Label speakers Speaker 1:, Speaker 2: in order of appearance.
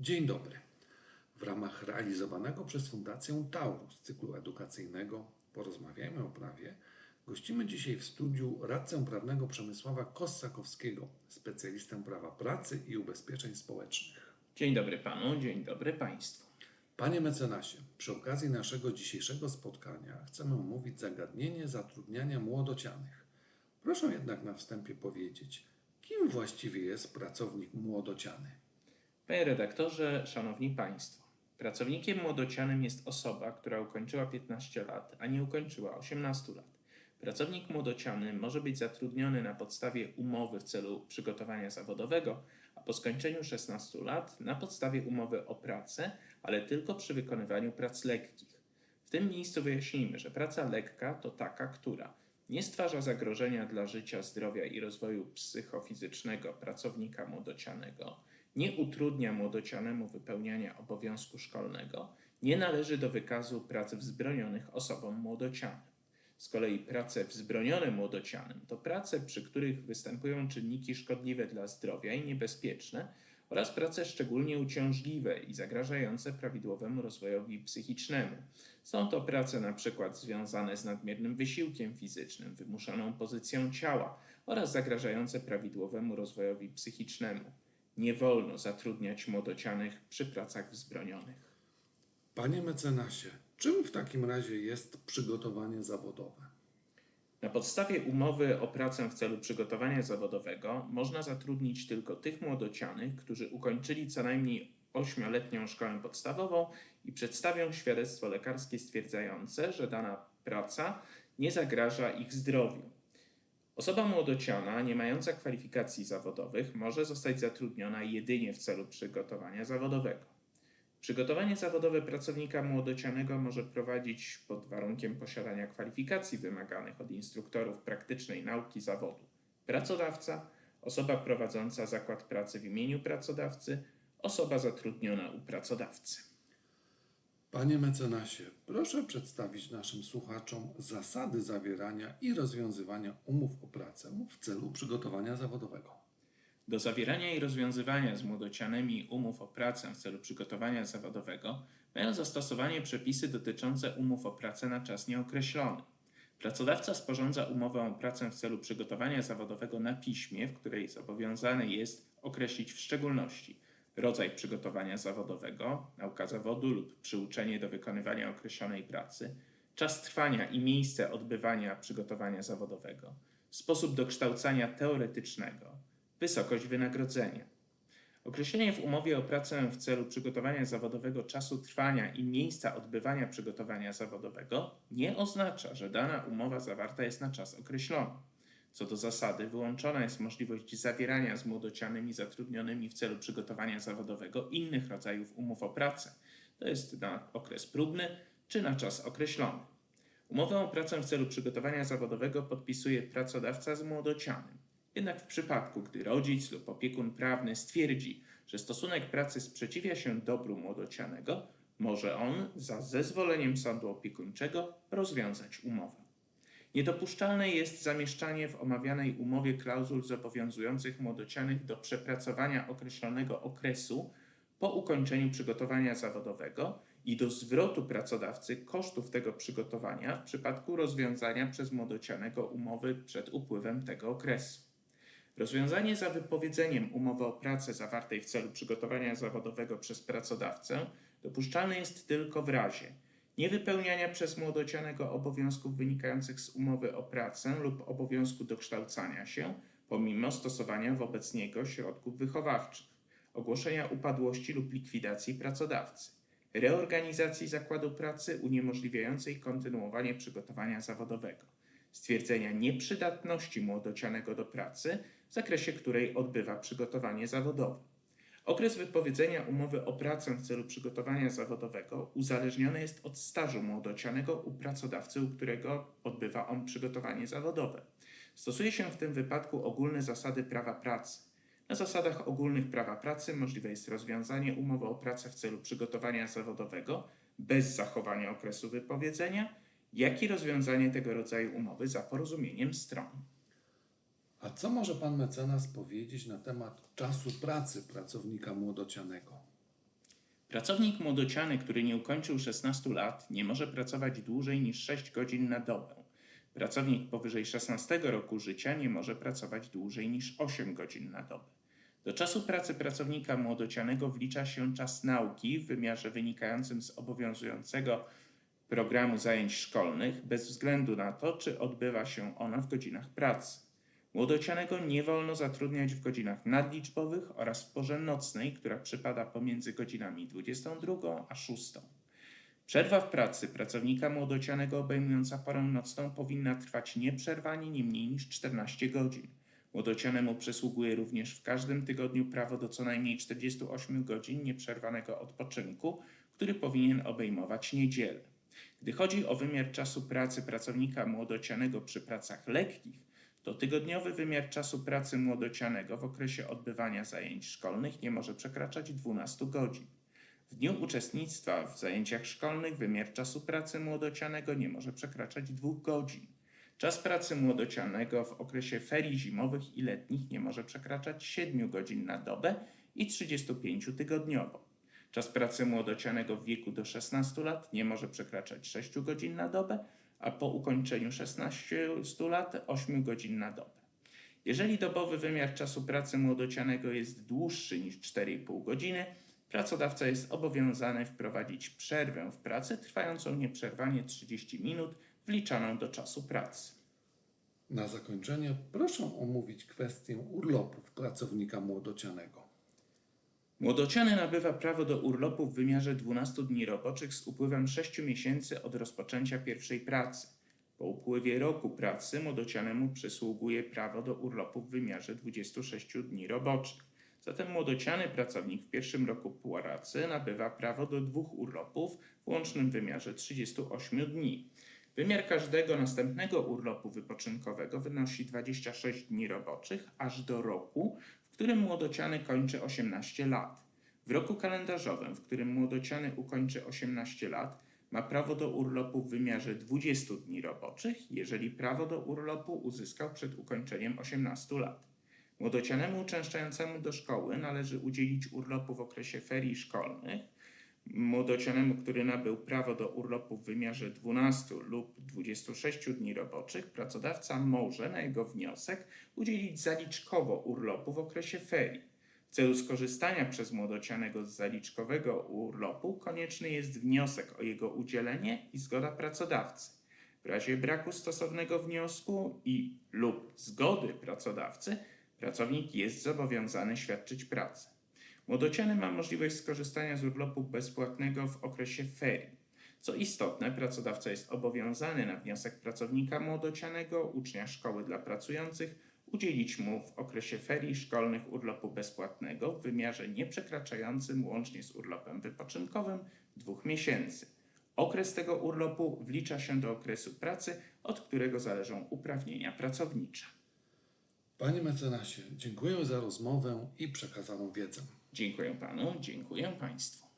Speaker 1: Dzień dobry. W ramach realizowanego przez Fundację Taurus cyklu edukacyjnego Porozmawiajmy o prawie gościmy dzisiaj w studiu radcę prawnego Przemysława Kossakowskiego, specjalistę prawa pracy i ubezpieczeń społecznych.
Speaker 2: Dzień dobry panu, dzień dobry państwu.
Speaker 1: Panie mecenasie, przy okazji naszego dzisiejszego spotkania chcemy omówić zagadnienie zatrudniania młodocianych. Proszę jednak na wstępie powiedzieć, kim właściwie jest pracownik młodociany?
Speaker 2: Panie redaktorze, szanowni państwo. Pracownikiem młodocianym jest osoba, która ukończyła 15 lat, a nie ukończyła 18 lat. Pracownik młodociany może być zatrudniony na podstawie umowy w celu przygotowania zawodowego, a po skończeniu 16 lat na podstawie umowy o pracę, ale tylko przy wykonywaniu prac lekkich. W tym miejscu wyjaśnijmy, że praca lekka to taka, która nie stwarza zagrożenia dla życia, zdrowia i rozwoju psychofizycznego pracownika młodocianego, nie utrudnia młodocianemu wypełniania obowiązku szkolnego, nie należy do wykazu prac wzbronionych osobom młodocianym. Z kolei prace wzbronione młodocianym to prace, przy których występują czynniki szkodliwe dla zdrowia i niebezpieczne oraz prace szczególnie uciążliwe i zagrażające prawidłowemu rozwojowi psychicznemu. Są to prace np. związane z nadmiernym wysiłkiem fizycznym, wymuszoną pozycją ciała oraz zagrażające prawidłowemu rozwojowi psychicznemu. Nie wolno zatrudniać młodocianych przy pracach wzbronionych.
Speaker 1: Panie mecenasie, czym w takim razie jest przygotowanie zawodowe?
Speaker 2: Na podstawie umowy o pracę w celu przygotowania zawodowego można zatrudnić tylko tych młodocianych, którzy ukończyli co najmniej 8-letnią szkołę podstawową i przedstawią świadectwo lekarskie stwierdzające, że dana praca nie zagraża ich zdrowiu. Osoba młodociana, nie mająca kwalifikacji zawodowych, może zostać zatrudniona jedynie w celu przygotowania zawodowego. Przygotowanie zawodowe pracownika młodocianego może prowadzić pod warunkiem posiadania kwalifikacji wymaganych od instruktorów praktycznej nauki zawodu pracodawca, osoba prowadząca zakład pracy w imieniu pracodawcy, osoba zatrudniona u pracodawcy.
Speaker 1: Panie mecenasie, proszę przedstawić naszym słuchaczom zasady zawierania i rozwiązywania umów o pracę w celu przygotowania zawodowego.
Speaker 2: Do zawierania i rozwiązywania z młodocianymi umów o pracę w celu przygotowania zawodowego mają zastosowanie przepisy dotyczące umów o pracę na czas nieokreślony. Pracodawca sporządza umowę o pracę w celu przygotowania zawodowego na piśmie, w której zobowiązany jest określić w szczególności rodzaj przygotowania zawodowego, nauka zawodu lub przyuczenie do wykonywania określonej pracy, czas trwania i miejsce odbywania przygotowania zawodowego, sposób dokształcania teoretycznego, wysokość wynagrodzenia. Określenie w umowie o pracę w celu przygotowania zawodowego czasu trwania i miejsca odbywania przygotowania zawodowego nie oznacza, że dana umowa zawarta jest na czas określony. Co do zasady, wyłączona jest możliwość zawierania z młodocianymi zatrudnionymi w celu przygotowania zawodowego innych rodzajów umów o pracę, to jest na okres próbny czy na czas określony. Umowę o pracę w celu przygotowania zawodowego podpisuje pracodawca z młodocianym. Jednak w przypadku, gdy rodzic lub opiekun prawny stwierdzi, że stosunek pracy sprzeciwia się dobru młodocianego, może on za zezwoleniem sądu opiekuńczego rozwiązać umowę. Niedopuszczalne jest zamieszczanie w omawianej umowie klauzul zobowiązujących młodocianych do przepracowania określonego okresu po ukończeniu przygotowania zawodowego i do zwrotu pracodawcy kosztów tego przygotowania w przypadku rozwiązania przez młodocianego umowy przed upływem tego okresu. Rozwiązanie za wypowiedzeniem umowy o pracę zawartej w celu przygotowania zawodowego przez pracodawcę dopuszczalne jest tylko w razie niewypełniania przez młodocianego obowiązków wynikających z umowy o pracę lub obowiązku dokształcania się, pomimo stosowania wobec niego środków wychowawczych, ogłoszenia upadłości lub likwidacji pracodawcy, reorganizacji zakładu pracy uniemożliwiającej kontynuowanie przygotowania zawodowego, stwierdzenia nieprzydatności młodocianego do pracy, w zakresie której odbywa przygotowanie zawodowe. Okres wypowiedzenia umowy o pracę w celu przygotowania zawodowego uzależniony jest od stażu młodocianego u pracodawcy, u którego odbywa on przygotowanie zawodowe. Stosuje się w tym wypadku ogólne zasady prawa pracy. Na zasadach ogólnych prawa pracy możliwe jest rozwiązanie umowy o pracę w celu przygotowania zawodowego bez zachowania okresu wypowiedzenia, jak i rozwiązanie tego rodzaju umowy za porozumieniem stron.
Speaker 1: A co może pan mecenas powiedzieć na temat czasu pracy pracownika młodocianego?
Speaker 2: Pracownik młodociany, który nie ukończył 16 lat, nie może pracować dłużej niż 6 godzin na dobę. Pracownik powyżej 16 roku życia nie może pracować dłużej niż 8 godzin na dobę. Do czasu pracy pracownika młodocianego wlicza się czas nauki w wymiarze wynikającym z obowiązującego programu zajęć szkolnych, bez względu na to, czy odbywa się ona w godzinach pracy. Młodocianego nie wolno zatrudniać w godzinach nadliczbowych oraz w porze nocnej, która przypada pomiędzy godzinami 22 a 6. Przerwa w pracy pracownika młodocianego obejmująca porę nocną powinna trwać nieprzerwanie nie mniej niż 14 godzin. Młodocianemu przysługuje również w każdym tygodniu prawo do co najmniej 48 godzin nieprzerwanego odpoczynku, który powinien obejmować niedzielę. Gdy chodzi o wymiar czasu pracy pracownika młodocianego przy pracach lekkich, to tygodniowy wymiar czasu pracy młodocianego w okresie odbywania zajęć szkolnych nie może przekraczać 12 godzin. W dniu uczestnictwa w zajęciach szkolnych wymiar czasu pracy młodocianego nie może przekraczać 2 godzin. Czas pracy młodocianego w okresie ferii zimowych i letnich nie może przekraczać 7 godzin na dobę i 35 tygodniowo. Czas pracy młodocianego w wieku do 16 lat nie może przekraczać 6 godzin na dobę, a po ukończeniu 16 lat 8 godzin na dobę. Jeżeli dobowy wymiar czasu pracy młodocianego jest dłuższy niż 4,5 godziny, pracodawca jest obowiązany wprowadzić przerwę w pracy trwającą nieprzerwanie 30 minut wliczaną do czasu pracy.
Speaker 1: Na zakończenie proszę omówić kwestię urlopów pracownika młodocianego.
Speaker 2: Młodociany nabywa prawo do urlopu w wymiarze 12 dni roboczych z upływem 6 miesięcy od rozpoczęcia pierwszej pracy. Po upływie roku pracy młodocianemu przysługuje prawo do urlopu w wymiarze 26 dni roboczych. Zatem młodociany pracownik w pierwszym roku pracy nabywa prawo do dwóch urlopów w łącznym wymiarze 38 dni. Wymiar każdego następnego urlopu wypoczynkowego wynosi 26 dni roboczych aż do roku, którym młodociany kończy 18 lat. W roku kalendarzowym, w którym młodociany ukończy 18 lat, ma prawo do urlopu w wymiarze 20 dni roboczych, jeżeli prawo do urlopu uzyskał przed ukończeniem 18 lat. Młodocianemu uczęszczającemu do szkoły należy udzielić urlopu w okresie ferii szkolnych. Młodocianemu, który nabył prawo do urlopu w wymiarze 12 lub 26 dni roboczych, pracodawca może na jego wniosek udzielić zaliczkowo urlopu w okresie ferii. W celu skorzystania przez młodocianego z zaliczkowego urlopu konieczny jest wniosek o jego udzielenie i zgoda pracodawcy. W razie braku stosownego wniosku i lub zgody pracodawcy, pracownik jest zobowiązany świadczyć pracę. Młodociany ma możliwość skorzystania z urlopu bezpłatnego w okresie ferii. Co istotne, pracodawca jest obowiązany na wniosek pracownika młodocianego, ucznia szkoły dla pracujących, udzielić mu w okresie ferii szkolnych urlopu bezpłatnego w wymiarze nieprzekraczającym łącznie z urlopem wypoczynkowym dwóch miesięcy. Okres tego urlopu wlicza się do okresu pracy, od którego zależą uprawnienia pracownicze.
Speaker 1: Panie mecenasie, dziękuję za rozmowę i przekazaną wiedzę.
Speaker 2: Dziękuję panu, dziękuję państwu.